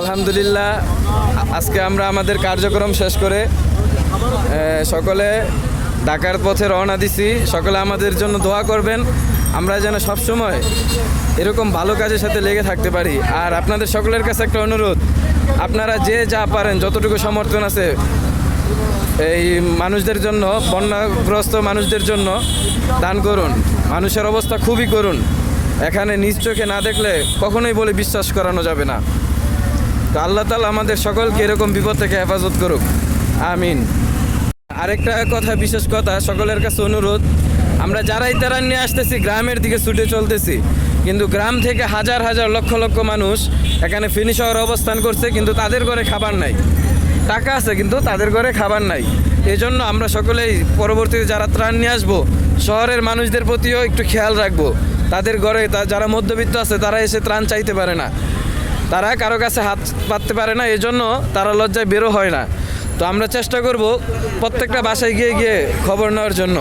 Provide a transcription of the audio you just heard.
আলহামদুলিল্লাহ, আজকে আমরা আমাদের কার্যক্রম শেষ করে সকলে ঢাকার পথে রওনা দিছি। সকলে আমাদের জন্য দোয়া করবেন। আমরা যেন সবসময় এরকম ভালো কাজের সাথে লেগে থাকতে পারি। আর আপনাদের সকলের কাছে একটা অনুরোধ, আপনারা যে যা পারেন, যতটুকু সমর্থন আছে, এই মানুষদের জন্য, বন্যাগ্রস্ত মানুষদের জন্য দান করুন। মানুষের অবস্থা খুবই করুন। এখানে নিজ চোখে না দেখলে কখনোই বলে বিশ্বাস করানো যাবে না। তো আল্লাহ তালা আমাদের সকলকে এরকম বিপদ থেকে হেফাজত করুক। আমিন। আরেকটা কথা, বিশেষ কথা, সকলের কাছে অনুরোধ, আমরা যারাই তারা নিয়ে আসতেছি, গ্রামের দিকে ছুটে চলতেছি, কিন্তু গ্রাম থেকে হাজার হাজার লক্ষ লক্ষ মানুষ এখানে ফিনি শহরে অবস্থান করছে, কিন্তু তাদের ঘরে খাবার নাই। টাকা আছে, কিন্তু তাদের ঘরে খাবার নাই। এই জন্য আমরা সকলেই পরবর্তীতে যারা ত্রাণ নিয়ে আসব, শহরের মানুষদের প্রতিও একটু খেয়াল রাখব। তাদের ঘরে যারা মধ্যবিত্ত আছে, তারা এসে ত্রাণ চাইতে পারে না। তারা কারও কাছে হাত পাততে পারে না এই জন্য তারা লজ্জায় বেরো হয় না। তো আমরা চেষ্টা করব প্রত্যেকটা বাসায় গিয়ে গিয়ে খবর নেওয়ার জন্য।